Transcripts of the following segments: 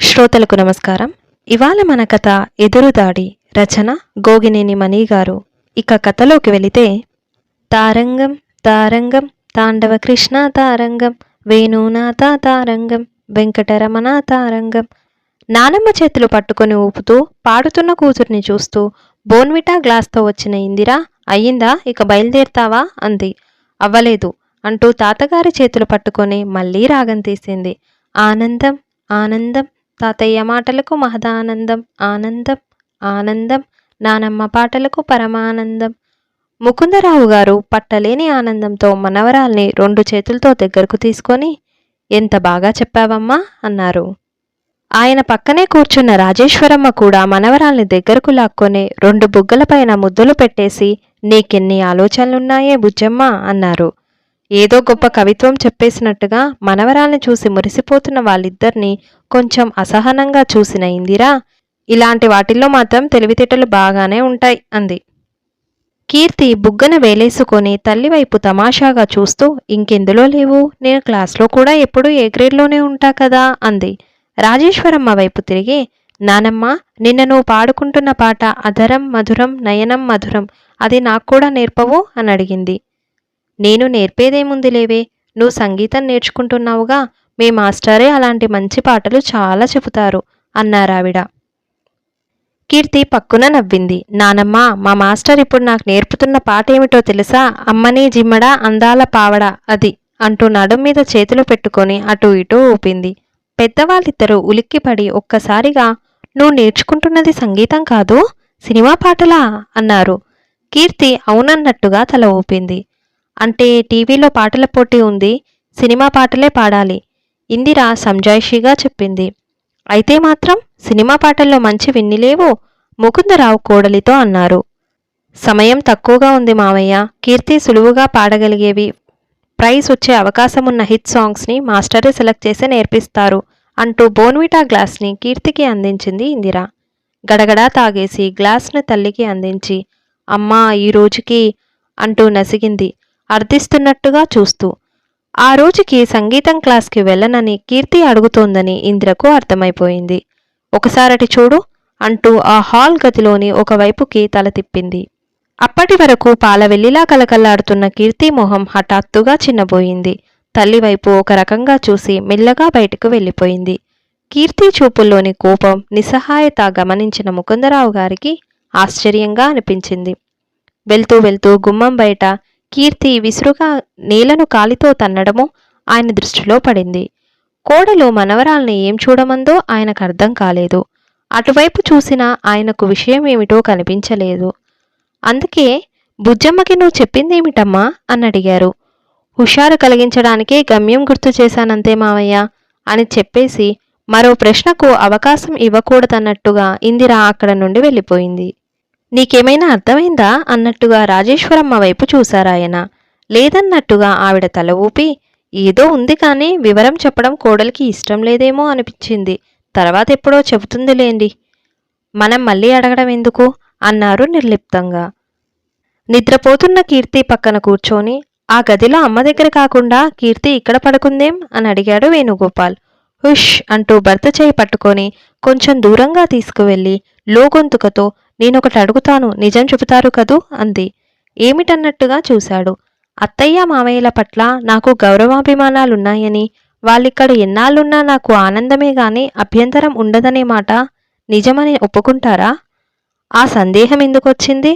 శ్రోతలకు నమస్కారం. ఇవాళ మన కథ ఎదురుదాడి రచన గోగినేని మణి గారు. ఇక కథలోకి వెళితే తారంగం తారంగం తాండవ కృష్ణ తారంగం వేణునాథ తారంగం వెంకటరమణ తారంగం. నానమ్మ చేతులు పట్టుకొని ఊపుతూ పాడుతున్న కూతుర్ని చూస్తూ బోన్విటా గ్లాస్తో వచ్చిన ఇందిరా అయ్యిందా? ఇక బయలుదేరుతావా? అంది. అవ్వలేదు అంటూ తాతగారి చేతులు పట్టుకొని మళ్ళీ రాగం తీసింది. ఆనందం ఆనందం తాతయ్య మాటలకు మహదానందం ఆనందం ఆనందం నానమ్మ పాటలకు పరమానందం. ముకుందరావు గారు పట్టలేని ఆనందంతో మనవరాల్ని రెండు చేతులతో దగ్గరకు తీసుకొని ఎంత బాగా చెప్పావమ్మా అన్నారు. ఆయన పక్కనే కూర్చున్న రాజేశ్వరమ్మ కూడా మనవరాల్ని దగ్గరకు లాక్కొని రెండు బుగ్గలపైన ముద్దులు పెట్టేసి నీకెన్ని ఆలోచనలున్నాయే బుజ్జమ్మ అన్నారు. ఏదో గొప్ప కవిత్వం చెప్పేసినట్టుగా మనవరాల్ని చూసి మురిసిపోతున్న వాళ్ళిద్దరినీ కొంచెం అసహనంగా చూసిన ఇందిరా ఇలాంటి వాటిల్లో మాత్రం తెలివితేటలు బాగానే ఉంటాయి అంది. కీర్తి బుగ్గన వేలేసుకొని తల్లివైపు తమాషాగా చూస్తూ ఇంకెందులో లేవు నేను క్లాస్లో కూడా ఎప్పుడూ ఏ గ్రేడ్లోనే ఉంటా కదా అంది. రాజేశ్వరమ్మ వైపు తిరిగి నానమ్మ నిన్న నువ్వు పాడుకుంటున్న పాట అధరం మధురం నయనం మధురం అది నాకు కూడా నేర్పవు అని అడిగింది. నేను నేర్పేదేముంది లేవే? నువ్వు సంగీతం నేర్చుకుంటున్నావుగా? మీ మాస్టరే అలాంటి మంచి పాటలు చాలా చెబుతారు అన్నారావిడ. కీర్తి పక్కున నవ్వింది. నానమ్మ మా మాస్టర్ ఇప్పుడు నాకు నేర్పుతున్న పాట ఏమిటో తెలుసా? అమ్మని జిమ్మడా అందాల పావడ అది అంటూ నడుం మీద చేతులు పెట్టుకొని అటు ఇటు ఊపింది. పెద్దవాళ్ళిద్దరూ ఉలిక్కిపడి ఒక్కసారిగా నువ్వు నేర్చుకుంటున్నది సంగీతం కాదు? సినిమా పాటలా? అన్నారు. కీర్తి అవునన్నట్టుగా తల ఊపింది. అంటే టీవీలో పాటల పోటీ ఉంది సినిమా పాటలే పాడాలి ఇందిర సంజాయిషిగా చెప్పింది. అయితే మాత్రం సినిమా పాటల్లో మంచి విన్నిలేవు ముకుందరావు కోడలితో అన్నారు. సమయం తక్కువగా ఉంది మావయ్య కీర్తి సులువుగా పాడగలిగేవి. ప్రైజ్ వచ్చే అవకాశం ఉన్న హిట్ సాంగ్స్ని మాస్టరే సెలెక్ట్ చేసి నేర్పిస్తారు అంటూ బోన్విటా గ్లాస్ని కీర్తికి అందించింది ఇందిర. గడగడా తాగేసి గ్లాస్ను తల్లికి అందించి అమ్మా ఈ రోజుకి అంటూ నసిగింది. అర్థిస్తున్నట్టుగా చూస్తూ ఆ రోజుకి సంగీతం క్లాస్కి వెళ్ళనని కీర్తి అడుగుతోందని ఇంద్రకు అర్థమైపోయింది. ఒకసారటి చూడు అంటూ ఆ హాల్ గదిలోని ఒకవైపుకి తల తిప్పింది. అప్పటి వరకు పాలవెల్లిలా కలకల్లాడుతున్న కీర్తి మొహం హఠాత్తుగా చిన్నబోయింది. తల్లివైపు ఒక రకంగా చూసి మెల్లగా బయటకు వెళ్ళిపోయింది. కీర్తి చూపుల్లోని కోపం నిస్సహాయత గమనించిన ముకుందరావు గారికి ఆశ్చర్యంగా అనిపించింది. వెళ్తూ వెళ్తూ గుమ్మం బయట కీర్తి విసురుగా నేలను కాలితో తన్నడము ఆయన దృష్టిలో పడింది. కోడలు మనవరాల్ని ఏం చూడమందో ఆయనకు అర్థం కాలేదు. అటువైపు చూసినా ఆయనకు విషయం ఏమిటో కనిపించలేదు. అందుకే బుజ్జమ్మకి నువ్వు చెప్పిందేమిటమ్మా? అని అడిగారు. హుషారు కలిగించడానికే గమ్యం గుర్తు చేశానంతే మావయ్య అని చెప్పేసి మరో ప్రశ్నకు అవకాశం ఇవ్వకూడదన్నట్టుగా ఇందిర అక్కడ నుండి వెళ్ళిపోయింది. నీకేమైనా అర్థమైందా? అన్నట్టుగా రాజేశ్వరమ్మ వైపు చూశారాయన లేదన్నట్టుగా ఆవిడ తల ఊపి ఏదో ఉంది కానీ వివరం చెప్పడం కోడలికి ఇష్టం లేదేమో అనిపించింది. తర్వాత ఎప్పుడో చెబుతుందిలేండి. మనం మళ్ళీ అడగడం ఎందుకు? అన్నారు నిర్లిప్తంగా. నిద్రపోతున్న కీర్తి పక్కన కూర్చొని ఆ గదిలో అమ్మ దగ్గర కాకుండా కీర్తి ఇక్కడ పడుకుందేం? అని అడిగాడు వేణుగోపాల్. హుష్ అంటూ భర్త చేయి పట్టుకొని కొంచెం దూరంగా తీసుకువెళ్ళి లోగొంతుకతో నేనొకటి అడుగుతాను నిజం చెబుతారు కదూ? అంది. ఏమిటన్నట్టుగా చూశాడు. అత్తయ్య మామయ్యల పట్ల నాకు గౌరవాభిమానాలున్నాయని వాళ్ళిక్కడ ఎన్నాళ్ళున్నా నాకు ఆనందమే గాని అభ్యంతరం ఉండదనే మాట నిజమని ఒప్పుకుంటారా? ఆ సందేహం ఎందుకొచ్చింది?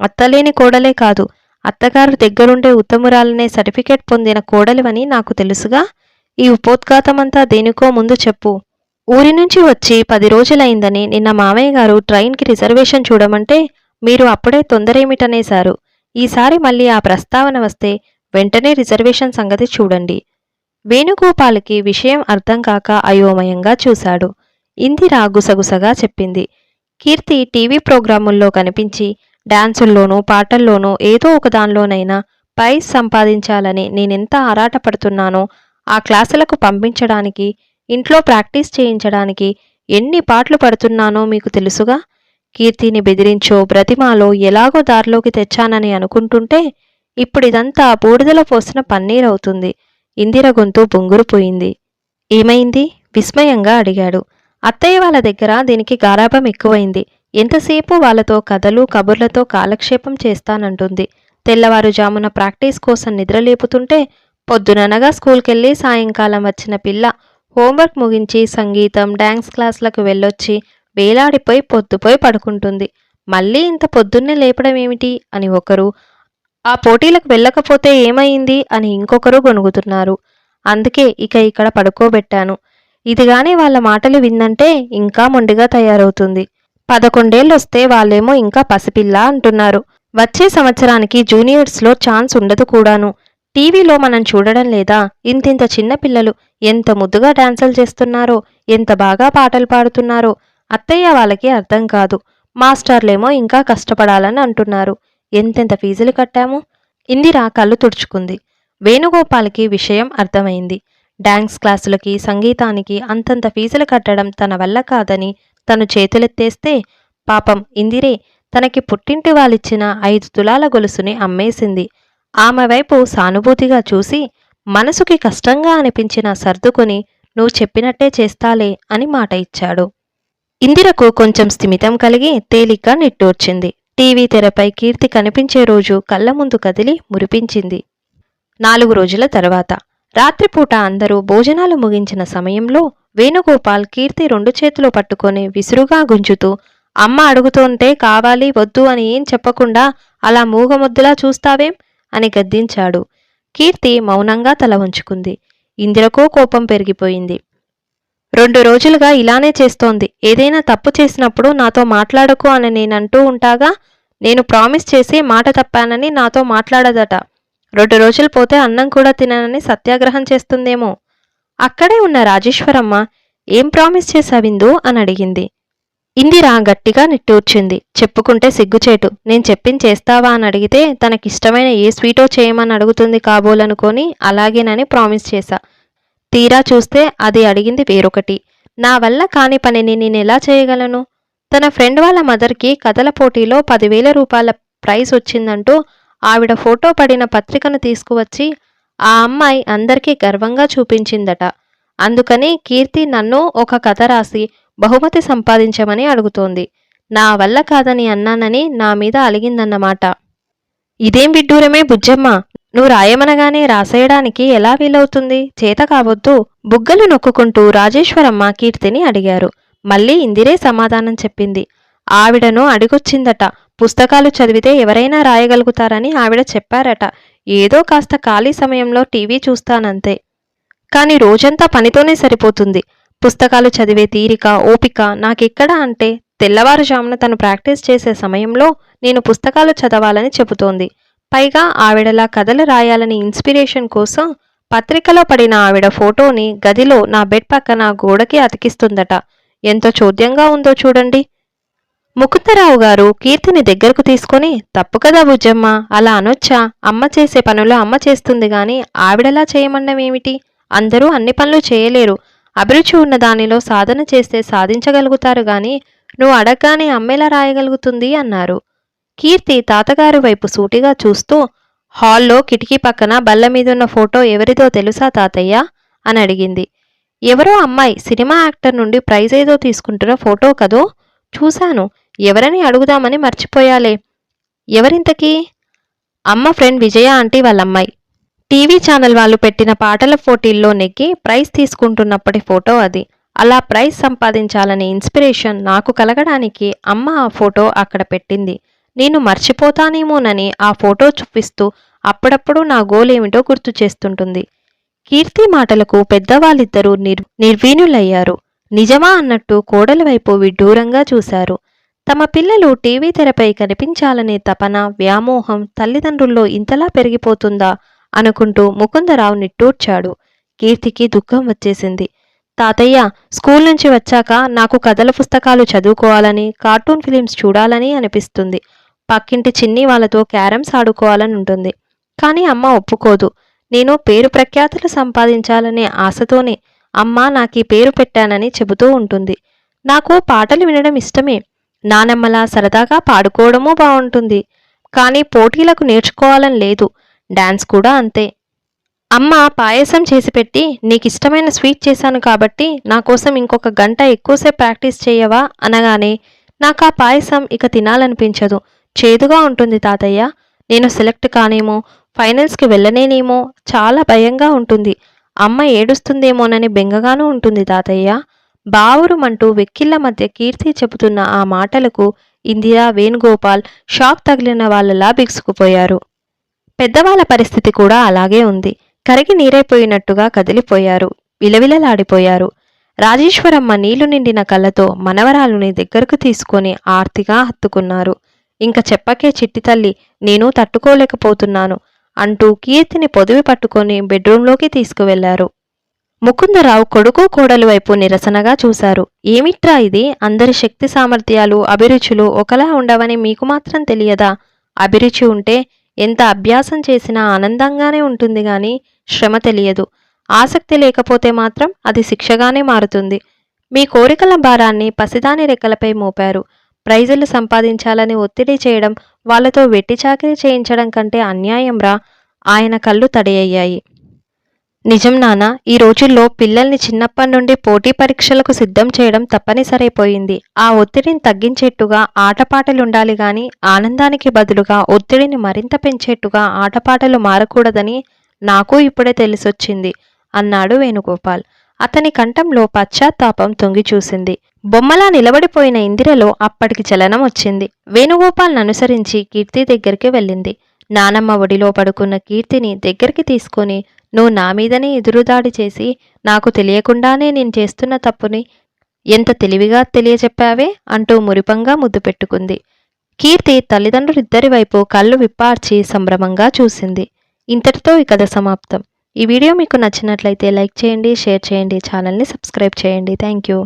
అత్తలేని కోడలే కాదు అత్తగారు దగ్గరుండే ఉత్తమురాలనే సర్టిఫికేట్ పొందిన కోడలివని నాకు తెలుసుగా? ఈ ఉపోద్ఘాతమంతా దేనికో ముందు చెప్పు. ఊరి నుంచి వచ్చి పది రోజులైందని నిన్న మామయ్య గారు ట్రైన్కి రిజర్వేషన్ చూడమంటే మీరు అప్పుడే తొందరేమిటనేశారు ఈసారి మళ్ళీ ఆ ప్రస్తావన వస్తే వెంటనే రిజర్వేషన్ సంగతి చూడండి. వేణుగోపాల్కి విషయం అర్థం కాక అయోమయంగా చూశాడు. ఇందిర గుసగుసగా చెప్పింది. కీర్తి టీవీ ప్రోగ్రాముల్లో కనిపించి డాన్సుల్లోనూ పాటల్లోనూ ఏదో ఒక దానిలోనైనా ప్రైజ్ సంపాదించాలని నేనెంత ఆరాటపడుతున్నానో ఆ క్లాసులకు పంపించడానికి ఇంట్లో ప్రాక్టీస్ చేయించడానికి ఎన్ని పాటలు పడుతున్నానో మీకు తెలుసుగా? కీర్తిని బెదిరించో బ్రతిమాలో ఎలాగో దారిలోకి తెచ్చానని అనుకుంటుంటే ఇప్పుడిదంతా బూడిదల పోసిన పన్నీరవుతుంది ఇందిర గొంతు బొంగురుపోయింది ఏమైంది? విస్మయంగా అడిగాడు. అత్తయ్య వాళ్ళ దగ్గర దీనికి గారాభం ఎక్కువైంది. ఎంతసేపు వాళ్ళతో కథలు కబుర్లతో కాలక్షేపం చేస్తానంటుంది. తెల్లవారుజామున ప్రాక్టీస్ కోసం నిద్రలేపుతుంటే పొద్దుననగా స్కూల్కెళ్ళి సాయంకాలం వచ్చిన పిల్ల హోంవర్క్ ముగించి సంగీతం డ్యాన్స్ క్లాసులకు వెళ్ళొచ్చి వేలాడిపోయి పొద్దుపోయి పడుకుంటుంది. మళ్ళీ ఇంత పొద్దున్నే లేపడం ఏమిటి? అని ఒకరు ఆ పోటీలకు వెళ్ళకపోతే ఏమైంది? అని ఇంకొకరు గొనుగుతున్నారు అందుకే ఇక ఇక్కడ పడుకోబెట్టాను. ఇదిగానే వాళ్ళ మాటలు విందంటే ఇంకా మొండిగా తయారవుతుంది. పదకొండేళ్ళొస్తే వాళ్ళేమో ఇంకా పసిపిల్ల అంటున్నారు. వచ్చే సంవత్సరానికి జూనియర్స్లో ఛాన్స్ ఉండదు కూడాను. టీవీలో మనం చూడడం లేదా ఇంతింత చిన్నపిల్లలు ఎంత ముద్దుగా డాన్సులు చేస్తున్నారో ఎంత బాగా పాటలు పాడుతున్నారో అత్తయ్య వాళ్ళకి అర్థం కాదు. మాస్టర్లేమో ఇంకా కష్టపడాలని అంటున్నారు. ఎంతెంత ఫీజులు కట్టాము? ఇందిరా కళ్ళు తుడుచుకుంది. వేణుగోపాల్కి విషయం అర్థమైంది. డాన్స్ క్లాసులకి సంగీతానికి అంతంత ఫీజులు కట్టడం తన వల్ల కాదని తను చేతులెత్తేస్తే పాపం ఇందిరే తనకి పుట్టింటి వాళ్ళిచ్చిన ఐదు తులాల గొలుసుని అమ్మేసింది. ఆమె వైపు సానుభూతిగా చూసి మనసుకి కష్టంగా అనిపించిన సర్దుకొని నువ్వు చెప్పినట్టే చేస్తాలే అని మాట ఇచ్చాడు. ఇందిరకు కొంచెం స్థిమితం కలిగి తేలిగ్గా నిట్టూర్చింది. టీవీ తెరపై కీర్తి కనిపించే రోజు కళ్ళ ముందు కదిలి మురిపించింది. నాలుగు రోజుల తర్వాత రాత్రిపూట అందరూ భోజనాలు ముగించిన సమయంలో వేణుగోపాల్ కీర్తి రెండు చేతులు పట్టుకొని విసురుగా గుంజుతూ అమ్మ అడుగుతుంటే కావాలి వద్దు అని ఏం చెప్పకుండా అలా మూగముద్దులా చూస్తావేం? అని గద్దించాడు. కీర్తి మౌనంగా తల ఉంచుకుంది ఇందిరకో కోపం పెరిగిపోయింది. రెండు రోజులుగా ఇలానే చేస్తోంది. ఏదైనా తప్పు చేసినప్పుడు నాతో మాట్లాడకు అని నేనంటూ ఉంటాగా? నేను ప్రామిస్ చేసి మాట తప్పానని నాతో మాట్లాడదట. రెండు రోజులు పోతే అన్నం కూడా తిననని సత్యాగ్రహం చేస్తుందేమో. అక్కడే ఉన్న రాజేశ్వరమ్మ ఏం ప్రామిస్ చేశావిందు? అని అడిగింది. ఇందిరా గట్టిగా నిట్టూర్చింది. చెప్పుకుంటే సిగ్గుచేటు. నేను చెప్పింది చేస్తావా అని అడిగితే తనకిష్టమైన ఏ స్వీటో చేయమని అడుగుతుంది కాబోలనుకొని అలాగేనని ప్రామిస్ చేశా. తీరా చూస్తే అది అడిగింది వేరొకటి. నా వల్ల కాని పనిని నేను ఎలా చేయగలను? తన ఫ్రెండ్ వాళ్ళ మదర్కి కథల పోటీలో పదివేల రూపాయల ప్రైజ్ వచ్చిందంటూ ఆవిడ ఫోటో పడిన పత్రికను తీసుకువచ్చి ఆ అమ్మాయి అందరికీ గర్వంగా చూపించిందట. అందుకని కీర్తి నన్ను ఒక కథ రాసి బహుమతి సంపాదించమని అడుగుతోంది. నా వల్ల కాదని అన్నానని నా మీద అలిగిందన్నమాట. ఇదేం విడ్డూరమే బుజ్జమ్మ? నువ్వు రాయమనగానే రాసేయడానికి ఎలా వీలవుతుంది? చేత కావద్దు. బుగ్గలు నొక్కుకుంటూ రాజేశ్వరమ్మ కీర్తిని అడిగారు. మళ్ళీ ఇందిరే సమాధానం చెప్పింది. ఆవిడను అడిగొచ్చిందట. పుస్తకాలు చదివితే ఎవరైనా రాయగలుగుతారని ఆవిడ చెప్పారట. ఏదో కాస్త ఖాళీ సమయంలో టీవీ చూస్తానంతే. కానీ రోజంతా పనితోనే సరిపోతుంది. పుస్తకాలు చదివే తీరిక ఓపిక నాకెక్కడా అంటే తెల్లవారుజామున తను ప్రాక్టీస్ చేసే సమయంలో నేను పుస్తకాలు చదవాలని చెబుతోంది. పైగా ఆవిడలా కథలు రాయాలని ఇన్స్పిరేషన్ కోసం పత్రికలో పడిన ఆవిడ ఫోటోని గదిలో నా బెడ్ పక్కన గోడకి అతికిస్తుందట. ఎంత చోద్యంగా ఉందో చూడండి. ముకుందరావు గారు కీర్తిని దగ్గరకు తీసుకొని తప్పు కదా బుజ్జమ్మ అలా అనొచ్చా? అమ్మ చేసే పనులు అమ్మ చేస్తుంది గాని ఆవిడలా చేయమనడం ఏమిటి అందరూ అన్ని పనులు చేయలేరు. అభిరుచి ఉన్న దానిలో సాధన చేస్తే సాధించగలుగుతారు గాని నువ్వు అడగగానే అమ్మేలా రాయగలుగుతుంది అన్నారు. కీర్తి తాతగారి వైపు సూటిగా చూస్తూ హాల్లో కిటికీ పక్కన బల్ల మీదున్న ఫోటో ఎవరిదో తెలుసా తాతయ్య? అని అడిగింది. ఎవరో అమ్మాయి సినిమా యాక్టర్ నుండి ప్రైజ్ ఏదో తీసుకుంటున్న ఫోటో కదో? చూశాను. ఎవరని అడుగుదామని మర్చిపోయాలే. ఎవరింతకీ? అమ్మ ఫ్రెండ్ విజయ ఆంటీ వాళ్ళమ్మాయి. టీవీ ఛానల్ వాళ్ళు పెట్టిన పాటల పోటీల్లో నెగ్గి ప్రైజ్ తీసుకుంటున్నప్పటి ఫోటో అది. అలా ప్రైజ్ సంపాదించాలనే ఇన్స్పిరేషన్ నాకు కలగడానికి అమ్మ ఆ ఫోటో అక్కడ పెట్టింది. నేను మర్చిపోతానేమోనని ఆ ఫోటో చూపిస్తూ అప్పుడప్పుడు నా గోల్ ఏమిటో గుర్తు చేస్తుంటుంది. కీర్తి మాటలకు పెద్దవాళ్ళిద్దరూ నిర్ నిర్వీణులయ్యారు. నిజమా అన్నట్టు కోడలి వైపు విడ్డూరంగా చూశారు. తమ పిల్లలు టీవీ తెరపై కనిపించాలనే తపన వ్యామోహం తల్లిదండ్రుల్లో ఇంతలా పెరిగిపోతుందా? అనుకుంటూ ముకుందరావు నిట్టూర్చాడు కీర్తికి దుఃఖం వచ్చేసింది. తాతయ్య స్కూల్ నుంచి వచ్చాక నాకు కథల పుస్తకాలు చదువుకోవాలని కార్టూన్ ఫిలిమ్స్ చూడాలని అనిపిస్తుంది. పక్కింటి చిన్ని వాళ్ళతో క్యారమ్స్ ఆడుకోవాలని ఉంటుంది. కానీ అమ్మ ఒప్పుకోదు. నేను పేరు ప్రఖ్యాతులు సంపాదించాలనే ఆశతోనే అమ్మ నాకు ఈ పేరు పెట్టానని చెబుతూ ఉంటుంది. నాకు పాటలు వినడం ఇష్టమే. నానమ్మలా సరదాగా పాడుకోవడమూ బాగుంటుంది కానీ పోటీలకు నేర్చుకోవాలని లేదు. డాన్స్ కూడా అంతే. అమ్మ పాయసం చేసి పెట్టి నీకు ఇష్టమైన స్వీట్ చేశాను కాబట్టి నా కోసం ఇంకొక గంట ఎక్కువసేపు ప్రాక్టీస్ చేయవా? అనగానే నాకు ఆ పాయసం ఇక తినాలనిపించదు. చేదుగా ఉంటుంది తాతయ్య. నేను సెలెక్ట్ కానేమో ఫైనల్స్కి వెళ్ళనేనేమో చాలా భయంగా ఉంటుంది. అమ్మ ఏడుస్తుందేమోనని బెంగగానూ ఉంటుంది తాతయ్య. బావురుమంటూ వెక్కిళ్ళ మధ్య కీర్తి చెబుతున్న ఆ మాటలకు ఇందిరా వేణుగోపాల్ షాక్ తగిలిన వాళ్ళలా బిగుసుకుపోయారు. పెద్దవాళ్ళ పరిస్థితి కూడా అలాగే ఉంది. కరిగి నీరైపోయినట్టుగా కదిలిపోయారు. విలవిలలాడిపోయారు. రాజేశ్వరమ్మ నీళ్ళు నిండిన కళ్ళతో మనవరాలుని దగ్గరకు తీసుకొని ఆర్తిగా హత్తుకున్నారు. ఇంక చెప్పకే చిట్టి తల్లి నేను తట్టుకోలేకపోతున్నాను అంటూ కీర్తిని పొదివి పట్టుకొని బెడ్రూంలోకి తీసుకువెళ్ళారు. ముకుందరావు కొడుకు కోడలు వైపు నిరసనగా చూశారు. ఏమిట్రా ఇది? అందరి శక్తి సామర్థ్యాలు అభిరుచులు ఒకలా ఉండవని మీకు మాత్రం తెలియదా? అభిరుచి ఉంటే ఎంత అభ్యాసం చేసినా ఆనందంగానే ఉంటుంది కానీ శ్రమ తెలియదు. ఆసక్తి లేకపోతే మాత్రం అది శిక్షగానే మారుతుంది. మీ కోరికల భారాన్ని పసిదాని రెక్కలపై మోపారు. ప్రైజులు సంపాదించాలని ఒత్తిడి చేయడం వాళ్ళతో వెట్టి చాకిరీ చేయించడం కంటే అన్యాయంరా ఆయన కళ్ళు తడియ్యాయి నిజం నానా ఈ రోజుల్లో పిల్లల్ని చిన్నప్పటి నుండి పోటీ పరీక్షలకు సిద్ధం చేయడం తప్పనిసరైపోయింది. ఆ ఒత్తిడిని తగ్గించేట్టుగా ఆటపాటలుండాలి గాని ఆనందానికి బదులుగా ఒత్తిడిని మరింత పెంచేట్టుగా ఆటపాటలు మారకూడదని నాకు ఇప్పుడే తెలిసొచ్చింది అన్నాడు వేణుగోపాల్. అతని కంఠంలో పశ్చాత్తాపం తొంగి చూసింది బొమ్మలా నిలబడిపోయిన ఇందిరలో అప్పటికి చలనం వచ్చింది వేణుగోపాల్ని అనుసరించి కీర్తి దగ్గరికి వెళ్ళింది. నానమ్మ ఒడిలో పడుకున్న కీర్తిని దగ్గరికి తీసుకొని నువ్వు నా మీదనే ఎదురుదాడి చేసి నాకు తెలియకుండానే నేను చేస్తున్న తప్పుని ఎంత తెలివిగా తెలియచెప్పావే అంటూ మురిపంగా ముద్దు పెట్టుకుంది. కీర్తి తల్లిదండ్రులిద్దరి వైపు కళ్ళు విప్పార్చి సంభ్రమంగా చూసింది. ఇంతటితో ఈ కథ సమాప్తం. ఈ వీడియో మీకు నచ్చినట్లయితే లైక్ చేయండి షేర్ చేయండి ఛానల్ని సబ్స్క్రైబ్ చేయండి. Thank you.